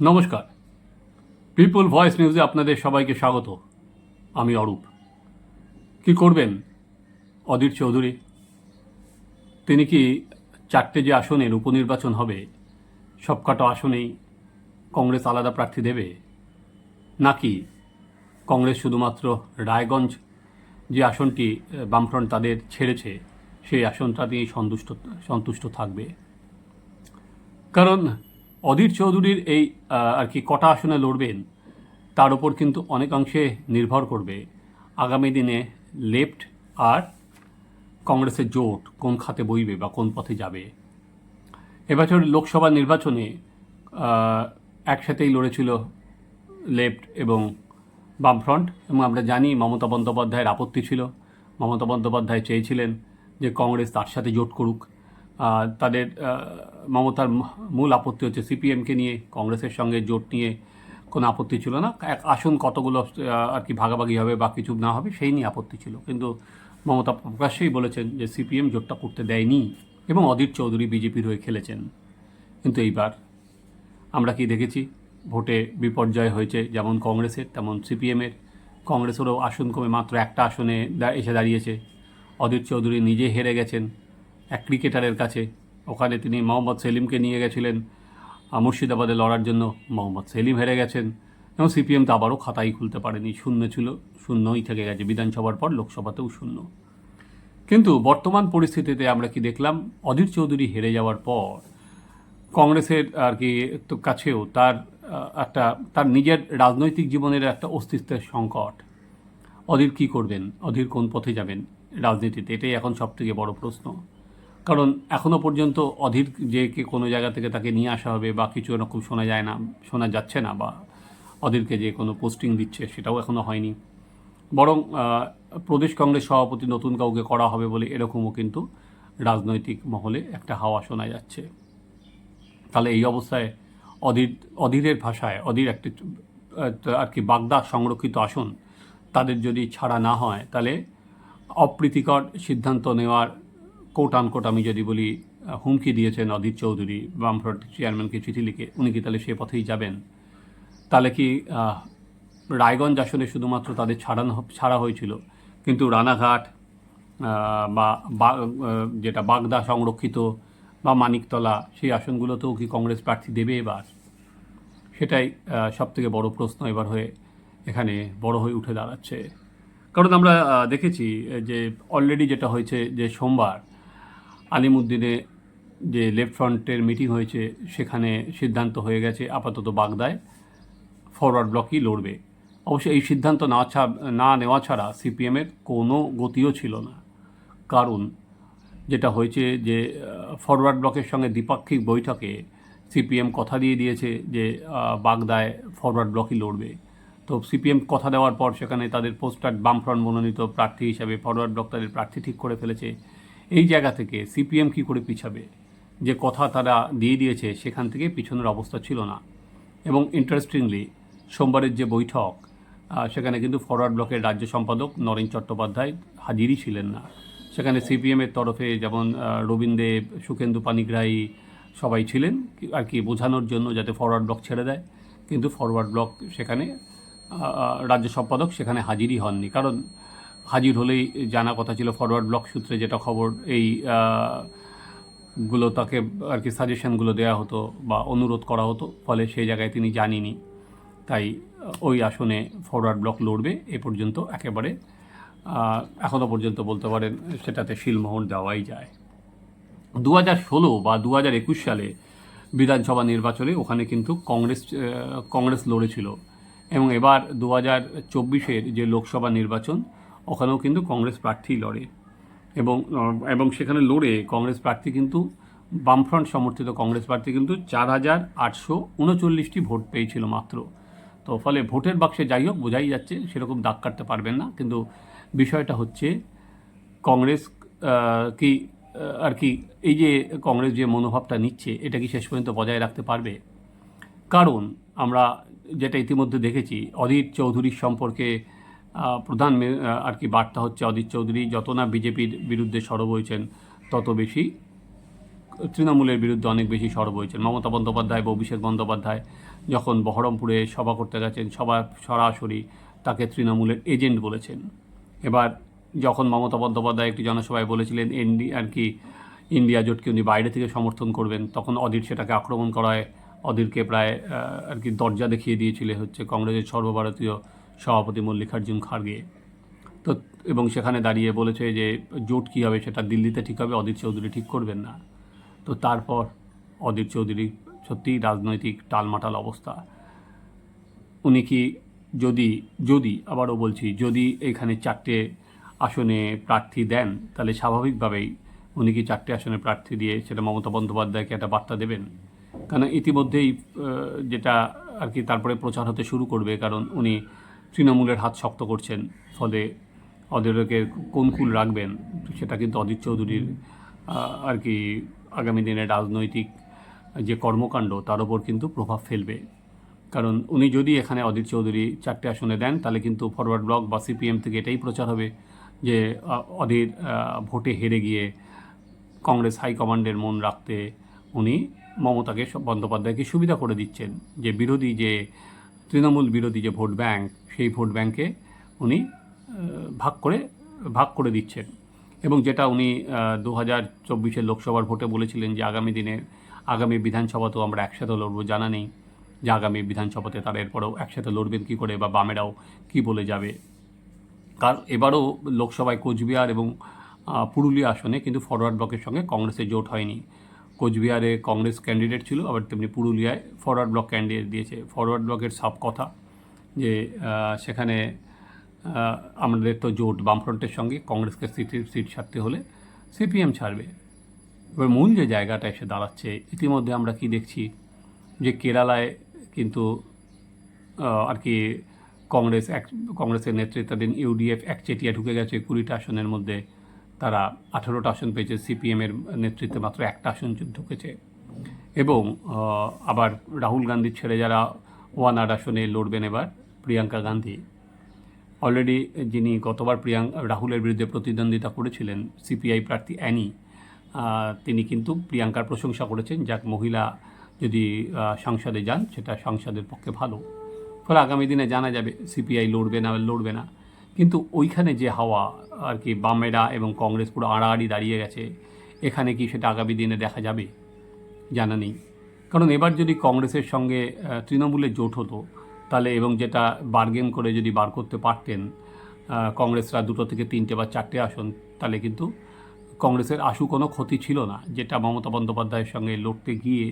নমস্কার। People voice নিউজে আপনাদের সবাইকে স্বাগত। আমি অরূপ। কি করবেন, অধীর চৌধুরী? তিনি কি চারটে যে আসনের উপনির্বাচন হবে, সবকটা আসনেই কংগ্রেস আলাদা প্রার্থী দেবে? নাকি কংগ্রেস শুধুমাত্র রায়গঞ্জ যে আসনটি বামফ্রন্ট তাদের ছেড়েছে, সেই আসনটাতেই সন্তুষ্ট সন্তুষ্ট থাকবে? কারণ অধীর চৌধুরীর এই আর কি কটা আসনে লড়বেন, তার উপর কিন্তু অনেকাংশে নির্ভর করবে আগামী দিনে লেফট আর কংগ্রেসের জোট কোন খাতে বইবে বা কোন পথে যাবে। এবছর লোকসভা নির্বাচনে একসাথেই লড়েছিল লেফট এবং বামফ্রন্ট এবং আমরা জানি মমতা বন্দ্যোপাধ্যায়ের আপত্তি ছিল। মমতা বন্দ্যোপাধ্যায় চেয়েছিলেন যে কংগ্রেস তার সাথে জোট করুক। তাদের মমতার মূল আপত্তি হচ্ছে সিপিএমকে নিয়ে, কংগ্রেসের সঙ্গে জোট নিয়ে কোনো আপত্তি ছিল না। এক আসন কতগুলো আর কি ভাগাভাগি হবে বা কিছু না হবে সেই নিয়ে আপত্তি ছিল। কিন্তু মমতা প্রকাশ্যেই বলেছেন যে সিপিএম জোটটা করতে দেয়নি এবং অধীর চৌধুরী বিজেপির হয়ে খেলেছেন। কিন্তু এইবার আমরা কি দেখেছি, ভোটে বিপর্যয় হয়েছে যেমন কংগ্রেসের, তেমন সিপিএমের। কংগ্রেসেরও আসন কমে মাত্র একটা আসনে এসে দাঁড়িয়েছে। অধীর চৌধুরী নিজে হেরে গেছেন। এক ক্রিকেটারের কাছে। ওখানে তিনি মোহাম্মদ সেলিমকে নিয়ে গেছিলেন। মুর্শিদাবাদে লড়ার জন্য মোহাম্মদ সেলিম হেরে গেছেন। এবং সিপিএম তো আবারও খাতাই খুলতে পারেনি। শূন্য ছিল, শূন্যই থেকে গেছে। বিধানসভার পর লোকসভাতেও শূন্য। কিন্তু বর্তমান পরিস্থিতিতে আমরা কি দেখলাম? অধীর চৌধুরী হেরে যাওয়ার পর কংগ্রেসের আর কি তো কাছেও তার একটা, তার নিজের রাজনৈতিক জীবনের একটা অস্তিত্বের সংকট। অধীর কি করবেন? অধীর কোন পথে যাবেন রাজনীতিতে? এটাই এখন সব থেকে বড় প্রশ্ন। কারণ এখনও পর্যন্ত অধীর যে কে কোনো জায়গা থেকে তাকে নিয়ে আসা হবে বা কিছু এরকম শোনা যায় না, শোনা যাচ্ছে না বা অধীরকে যে কোনো পোস্টিং দিচ্ছে সেটাও এখনও হয়নি। বরং প্রদেশ কংগ্রেস সভাপতি নতুন কাউকে করা হবে বলে এরকমও কিন্তু রাজনৈতিক মহলে একটা হাওয়া শোনা যাচ্ছে। তাহলে এই অবস্থায় অধীর, অধীরের ভাষায়, অধীর একটি আর কি বাগদা সংরক্ষিত আসন তাদের যদি ছাড়া না হয়, তাহলে অপ্রীতিকর সিদ্ধান্ত নেওয়ার কোট আনকোট আমি যদি বলি হুমকি দিয়েছেন অধীর চৌধুরী, বামফ্রন্ট চেয়ারম্যানকে চিঠি লিখে, উনি কি তাহলে সে পথেই যাবেন? তাহলে কি রায়গঞ্জ আসনে শুধুমাত্র তাদের ছাড়ানো ছাড়া হয়েছিল? কিন্তু রানাঘাট বা বা- যেটা বাগদা সংরক্ষিত বা মানিকতলা, সেই আসনগুলোতেও কি কংগ্রেস প্রার্থী দেবে এবার? সেটাই সব থেকে বড় প্রশ্ন এবার হয়ে এখানে বড় হয়ে উঠে দাঁড়াচ্ছে। কারণ আমরা দেখেছি যে অলরেডি যেটা হয়েছে যে সোমবার আলিমুদ্দিনে যে লেফট ফ্রন্টের মিটিং হয়েছে, সেখানে সিদ্ধান্ত হয়ে গেছে আপাতত বাগদায়। ফরওয়ার্ড ব্লকই লড়বে। অবশ্য এই সিদ্ধান্ত না না নেওয়া ছাড়া সিপিএমের কোনো গতিও ছিল না। কারণ যেটা হয়েছে যে ফরওয়ার্ড ব্লকের সঙ্গে দ্বিপাক্ষিক বৈঠকে সিপিএম কথা দিয়ে দিয়েছে যে বাগদায় ফরওয়ার্ড ব্লকই লড়বে। তো সিপিএম কথা দেওয়ার পর সেখানে তাদের পোস্টার বামফ্রন্ট মনোনীত প্রার্থী হিসাবে ফরওয়ার্ড ব্লক তাদের প্রার্থী ঠিক করে ফেলেছে। এই জায়গা থেকে সিপিএম কী করে পিছাবে? যে কথা তারা দিয়ে দিয়েছে সেখান থেকে পিছনের অবস্থা ছিল না। এবং ইন্টারেস্টিংলি সোমবারের যে বৈঠক সেখানে কিন্তু ফরওয়ার্ড ব্লকের রাজ্য সম্পাদক নরেন চট্টোপাধ্যায় হাজিরই ছিলেন না। সেখানে সিপিএমের তরফে যেমন আহ, রবীন দেব সুখেন্দু পানিগ্রাহী সবাই ছিলেন আর কি বোঝানোর জন্য যাতে ফরওয়ার্ড ব্লক ছেড়ে দেয়। কিন্তু ফরওয়ার্ড ব্লক সেখানে রাজ্য সম্পাদক সেখানে হাজিরই হননি। কারণ হাজির হলেই জানা কথা ছিল ফরওয়ার্ড ব্লক সূত্রে যেটা খবর, এই গুলো তাকে আর কি সাজেশনগুলো দেওয়া হতো বা অনুরোধ করা হতো, ফলে সেই জায়গায় তিনি জানিনি। তাই ওই আসনে ফরওয়ার্ড ব্লক লড়বে, এ পর্যন্ত একেবারে এখনও পর্যন্ত বলতে পারেন সেটাতে শিলমোহর দেওয়াই যায়। দু হাজার ষোলো বা দু হাজার একুশ সালে বিধানসভা নির্বাচনে ওখানে কিন্তু কংগ্রেস কংগ্রেস লড়েছিল। এবং এবার দু হাজার চব্বিশের যে লোকসভা নির্বাচন ওখানেও কিন্তু কংগ্রেস প্রার্থী লড়ে। এবং এবং সেখানে লড়ে কংগ্রেস প্রার্থী কিন্তু বামফ্রন্ট সমর্থিত কংগ্রেস প্রার্থী কিন্তু চার হাজার আটশো উনচল্লিশটি ভোট পেয়েছিল মাত্র। তো ফলে ভোটের বাক্সে যাই হোক, বোঝাই যাচ্ছে সেরকম দাগ কাটতে পারবেন না। কিন্তু বিষয়টা হচ্ছে কংগ্রেস কি আর কি, এই যে কংগ্রেস যে মনোভাবটা নিচ্ছে, এটা কি শেষ পর্যন্ত বজায় রাখতে পারবে? কারণ আমরা যেটা ইতিমধ্যে দেখেছি, অধীর চৌধুরীর সম্পর্কে প্রধান আর কি বার্তা হচ্ছে অধীর চৌধুরী, যত না বিজেপির বিরুদ্ধে সরব হয়েছেন, তত বেশি তৃণমূলের বিরুদ্ধে অনেক বেশি সরব হয়েছেন। মমতা বন্দ্যোপাধ্যায় বা অভিষেক বন্দ্যোপাধ্যায় যখন বহরমপুরে সভা করতে গেছেন সভা সরাসরি তাকে তৃণমূলের এজেন্ট বলেছেন। এবার যখন মমতা বন্দ্যোপাধ্যায় একটি জনসভায় বলেছিলেন, এনডি, আর কি, ইন্ডিয়া জোটকে উনি বাইরে থেকে সমর্থন করবেন, তখন অধীর সেটাকে আক্রমণ করায়, অধীরকে প্রায় আর কি দরজা দেখিয়ে দিয়েছিল হচ্ছে কংগ্রেসের সর্বভারতীয় সভাপতি মল্লিকার্জুন খার্গে। তো, এবং সেখানে দাঁড়িয়ে বলেছে যে, জোট কী হবে সেটা দিল্লিতে ঠিক হবে, অধীর চৌধুরী ঠিক করবেন না। তো তারপর অধীর চৌধুরী সত্যিই রাজনৈতিক টালমাটাল অবস্থা। উনি কি যদি যদি, আবারও বলছি, যদি এখানে চারটে আসনে প্রার্থী দেন, তাহলে স্বাভাবিকভাবেই উনি কি চারটে আসনে প্রার্থী দিয়ে সেটা মমতা বন্দ্যোপাধ্যায়কে একটা বার্তা দেবেন? কারণ ইতিমধ্যেই যেটা আর কি তারপরে প্রচার হতে শুরু করবে, কারণ উনি তৃণমূলের হাত শক্ত করছেন, ফলে অধীরকে কোন কুল রাখবেন, সেটা কিন্তু অধীর চৌধুরীর আর কি আগামী দিনে রাজনৈতিক যে কর্মকাণ্ড, তার উপর কিন্তু প্রভাব ফেলবে। কারণ উনি যদি এখানে অধীর চৌধুরী চারটে আসনে দেন, তাহলে কিন্তু ফরওয়ার্ড ব্লক বা সিপিএম থেকে এটাই প্রচার হবে যে অধীর ভোটে হেরে গিয়ে কংগ্রেস হাইকমান্ডের মন রাখতে উনি মমতাকে বন্দ্যোপাধ্যায়কে সুবিধা করে দিচ্ছেন। যে বিরোধী যে, তৃণমূল বিরোধী যে ভোট ব্যাংক সেই ভোট ব্যাংকে উনি ভাগ করে ভাগ করে দিচ্ছেন। এবং যেটা উনি দু হাজার চব্বিশের লোকসভার ভোটে বলেছিলেন যে আগামী দিনে, আগামী বিধানসভাতেও আমরা একসাথে লড়বো, জানা নেই যে আগামী বিধানসভাতে তারা এরপরেও একসাথে লড়বেন কী করে বা বামেরাও কী বলে যাবে। কারণ এবারও লোকসভায় কোচবিহার এবং পুরুলিয়া আসনে কিন্তু ফরওয়ার্ড ব্লকের সঙ্গে কংগ্রেসের জোট হয়নি। কোচবিহারে কংগ্রেস ক্যান্ডিডেট ছিল, আবার তেমনি পুরুলিয়ায় ফরওয়ার্ড ব্লক ক্যান্ডিডেট দিয়েছে। ফরওয়ার্ড ব্লকের সব কথা যে সেখানে আমাদের তো জোট বামফ্রন্টের সঙ্গে কংগ্রেসকে সিট সিট ছাড়তে হলে সিপিএম ছাড়বে। এবার মূল যে জায়গাটা এসে দাঁড়াচ্ছে, ইতিমধ্যে আমরা কি দেখছি যে কেরালায় কিন্তু আর কি কংগ্রেস এক, কংগ্রেসের নেতৃত্বাধীন ইউডিএফ একচেটিয়া ঢুকে গেছে কুড়িটা আসনের মধ্যে। তারা আঠেরোটা আসন পেয়েছে, সিপিএমের নেতৃত্বে মাত্র একটা আসন ঢুকেছে। এবং আবার রাহুল গান্ধী ছেড়ে যারা ওয়ানার আসনে লড়বেন এবার প্রিয়াঙ্কা গান্ধী। অলরেডি যিনি গতবার প্রিয়াঙ্ক রাহুলের বিরুদ্ধে প্রতিদ্বন্দ্বিতা করেছিলেন সিপিআই প্রার্থী অ্যানি তিনি কিন্তু প্রিয়াঙ্কার প্রশংসা করেছেন, যাক মহিলা যদি সংসদে যান, সেটা সংসদের পক্ষে ভালো। ফলে আগামী দিনে জানা যাবে সিপিআই লড়বে না লড়বে না। কিন্তু ওইখানে যে হাওয়া আর কি, বামেরা এবং কংগ্রেস পুরো আড়াআড়ি দাঁড়িয়ে গেছে, এখানে কি সেটা আগামী দিনে দেখা যাবে? জানা নেই। কারণ এবার যদি কংগ্রেসের সঙ্গে তৃণমূলের জোট হতো, তাহলে এবং যেটা বার্গেন করে যদি বার করতে পারতেন কংগ্রেসরা দুটো থেকে তিনটে বা চারটে আসন, তাহলে কিন্তু কংগ্রেসের আশু কোনো ক্ষতি ছিল না। যেটা মমতা বন্দ্যোপাধ্যায়ের সঙ্গে লড়তে গিয়ে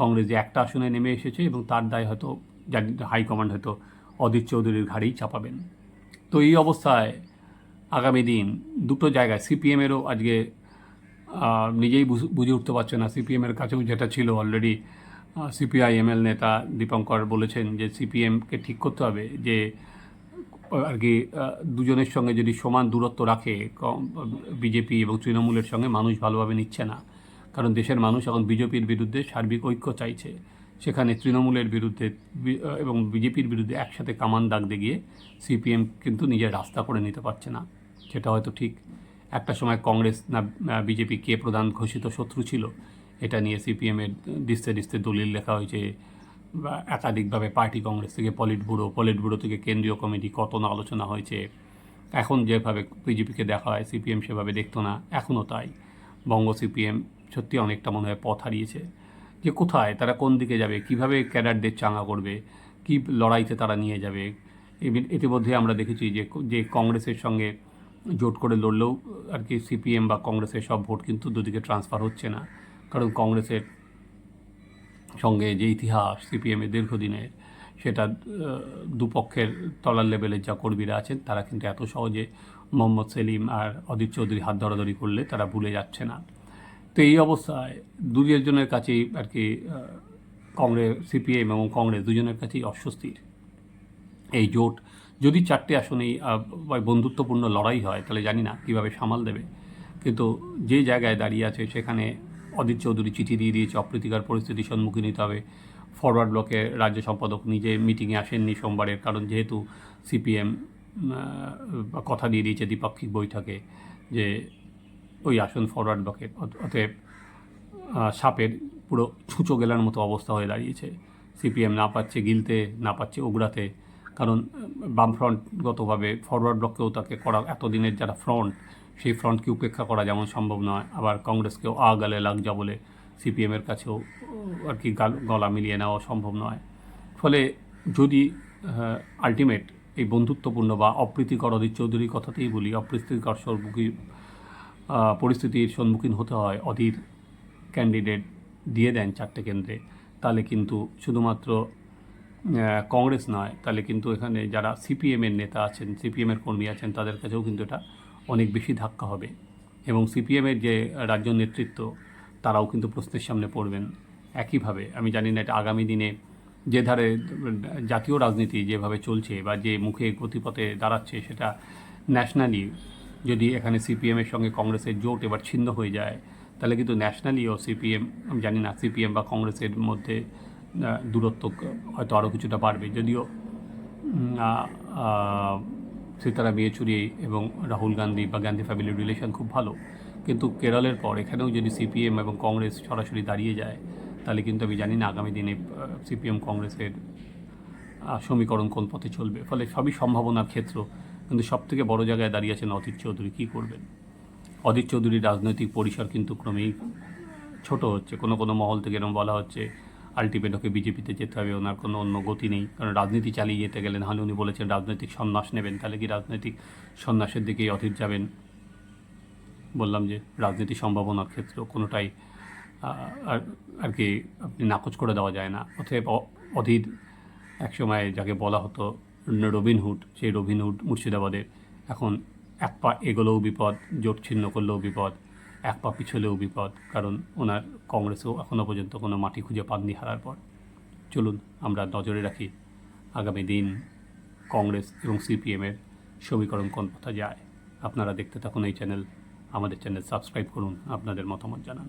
কংগ্রেস যে একটা আসনে নেমে এসেছে এবং তার দায় হয়তো হাইকমান্ড হয়তো অধীর চৌধুরীর ঘাড়েই চাপাবেন। তো এই অবস্থায় আগামী দিন দুটো জায়গায় সিপিএমেরও আজকে নিজেই বুঝ- উঠতে পারছে না। সিপিএমের কাছেও যেটা ছিল অলরেডি সিপিআই এমএল নেতা দীপঙ্কর বলেছেন যে সিপিএমকে ঠিক করতে হবে যে, আর কি দুজনের সঙ্গে যদি সমান দূরত্ব রাখে বিজেপি এবং তৃণমূলের সঙ্গে মানুষ ভালোভাবে নিচ্ছে না। কারণ দেশের মানুষ এখন বিজেপির বিরুদ্ধে সার্বিক ঐক্য চাইছে। সেখানে তৃণমূলের বিরুদ্ধে এবং বিজেপির বিরুদ্ধে একসাথে কামান দাগতে গিয়ে সিপিএম কিন্তু নিজের রাস্তা করে নিতে পারছে না। সেটা হয়তো ঠিক। একটা সময় কংগ্রেস না বিজেপি কে প্রধান ঘোষিত শত্রু ছিল, এটা নিয়ে সিপিএমের দিস্তে দিস্তে দলিল লেখা হয়েছে একাধিকভাবে পার্টি কংগ্রেস থেকে পলিট ব্যুরো পলিট ব্যুরো থেকে কেন্দ্রীয় কমিটি কত না আলোচনা হয়েছে, এখন যেভাবে বিজেপিকে দেখা হয়, সিপিএম সেভাবে দেখতো না এখনও তাই। বঙ্গ সিপিএম সত্যি অনেকটা মনে হয় পথ হারিয়েছে। যে কোথায়, তারা কোন দিকে যাবে, কীভাবে ক্যাডারদের চাঙা করবে, কি লড়াইতে তারা নিয়ে যাবে ইতিমধ্যে আমরা দেখেছি যে যে কংগ্রেসের সঙ্গে জোট করে লড়লেও আর কি সিপিএম বা কংগ্রেসের সব ভোট কিন্তু দুদিকে ট্রান্সফার হচ্ছে না। কারণ কংগ্রেসের সঙ্গে যে ইতিহাস সিপিএমের দীর্ঘদিনের, সেটা দুপক্ষের তলার লেভেলের যা কর্মীরা আছেন, তারা কিন্তু এত সহজে মোহাম্মদ সেলিম আর অদিত চৌধুরী হাত ধরাধরি করলে তারা ভুলে যাচ্ছে না। তো এই অবস্থায় দুজনের কাছেই আর কি কংগ্রেস, সিপিএম এবং কংগ্রেস দুজনের কাছেই অস্বস্তির। এই জোট। যদি চারটে আসনেই বন্ধুত্বপূর্ণ লড়াই হয়, তাহলে জানি না কীভাবে সামাল দেবে। কিন্তু যে জায়গায় দাঁড়িয়ে আছে, সেখানে অদিত চৌধুরী চিঠি দিয়ে দিয়েছে, অপ্রীতিকর পরিস্থিতির সম্মুখীন নিতে হবে। ফরওয়ার্ড ব্লকে রাজ্য সম্পাদক নিজে মিটিংয়ে আসেননি সোমবারের, কারণ যেহেতু সিপিএম কথা দিয়ে দিয়েছে দ্বিপাক্ষিক বৈঠকে যে ওই আসন ফরওয়ার্ড ব্লকে অত- অতএব সাপের পুরো ছুঁচো গেলার মতো অবস্থা হয়ে দাঁড়িয়েছে। সিপিএম না পাচ্ছে গিলতে, না পাচ্ছে উগড়াতে কারণ বামফ্রন্টগতভাবে ফরওয়ার্ড ব্লককেও তাকে করা, এতদিনের যারা ফ্রন্ট সেই ফ্রন্টকে উপেক্ষা করা যেমন সম্ভব নয়। আবার কংগ্রেসকেও আ গালে লাগ যা বলে সিপিএমের কাছেও আর কি গাল- মিলিয়ে নেওয়া সম্ভব নয়। ফলে যদি আলটিমেট এই বন্ধুত্বপূর্ণ বা অপ্রীতিকর অধীর চৌধুরীর কথাতেই বলি, অপ্রীতিকর সম্মুখী পরিস্থিতির সম্মুখীন হতে হয়, অধীর ক্যান্ডিডেট দিয়ে দেন চারটে কেন্দ্রে, তাহলে কিন্তু শুধুমাত্র কংগ্রেস নয়, তাহলে কিন্তু এখানে যারা সিপিএমের নেতা আছেন সিপিএমের কর্মী আছেন, তাদের কাছেও কিন্তু এটা অনেক বেশি ধাক্কা হবে। এবং সিপিএমের যে রাজ্য নেতৃত্ব, তারাও কিন্তু প্রশ্নের সামনে পড়বেন একইভাবে। আমি জানি না এটা আগামী দিনে যে ধারে জাতীয় রাজনীতি যেভাবে চলছে বা যে মুখে গতিপথে দাঁড়াচ্ছে, সেটা ন্যাশনালি যদি এখানে সিপিএমের সঙ্গে কংগ্রেসের জোট এবার ছিন্ন হয়ে যায়, তাহলে কিন্তু ন্যাশনালিও সিপিএম, আমি জানি না, সিপিএম বা কংগ্রেসের মধ্যে দূরত্ব হয়তো আরও কিছুটা বাড়বে। যদিও সীতারাম ইয়েচুরি এবং রাহুল গান্ধী বা গান্ধী ফ্যামিলির রিলেশন খুব ভালো। কিন্তু কেরলের পর এখানেও যদি সিপিএম এবং কংগ্রেস সরাসরি দাঁড়িয়ে যায়, তাহলে কিন্তু আমি জানি না আগামী দিনে সিপিএম কংগ্রেসের সমীকরণ কোন পথে চলবে। ফলে সবই সম্ভাবনার ক্ষেত্র। কিন্তু সব থেকে বড় জায়গায় দাঁড়িয়ে আছেন অধীর চৌধুরী, কী করবেন? অধীর চৌধুরীর রাজনৈতিক পরিসর কিন্তু ক্রমেই ছোট হচ্ছে। কোনো কোনো মহল থেকে এরকম বলা হচ্ছে আলটিমেট ওকে বিজেপিতে যেতে হবে, ওনার কোনো অন্য গতি নেই। কারণ রাজনীতি চালিয়ে যেতে গেলে নাহলে উনি বলেছেন রাজনৈতিক সন্ন্যাস নেবেন, তাহলে কি রাজনৈতিক সন্ন্যাসের দিকেই অধীর যাবেন? বললাম যে রাজনীতি সম্ভাবনার ক্ষেত্রেও কোনোটাই আর আর কি আপনি নাকচ করে দেওয়া যায় না। অতএব অ- অধীর একসময় যাকে বলা হতো রবিনহুড সেই রবিনহুড মুর্শিদাবাদের এখন এক পা এগোলেও বিপদ, জোট ছিন্ন করলেও বিপদ। এক পা পিছলেও বিপদ, কারণ ওনার কংগ্রেসও এখনও পর্যন্ত কোনো মাটি খুঁজে পাননি হারার পর। চলুন, আমরা নজরে রাখি আগামী দিন কংগ্রেস এবং সিপিএমের সমীকরণ কোন পথে যায়। আপনারা দেখতে থাকুন এই চ্যানেল। আমাদের চ্যানেল সাবস্ক্রাইব করুন, আপনাদের মতামত জানান।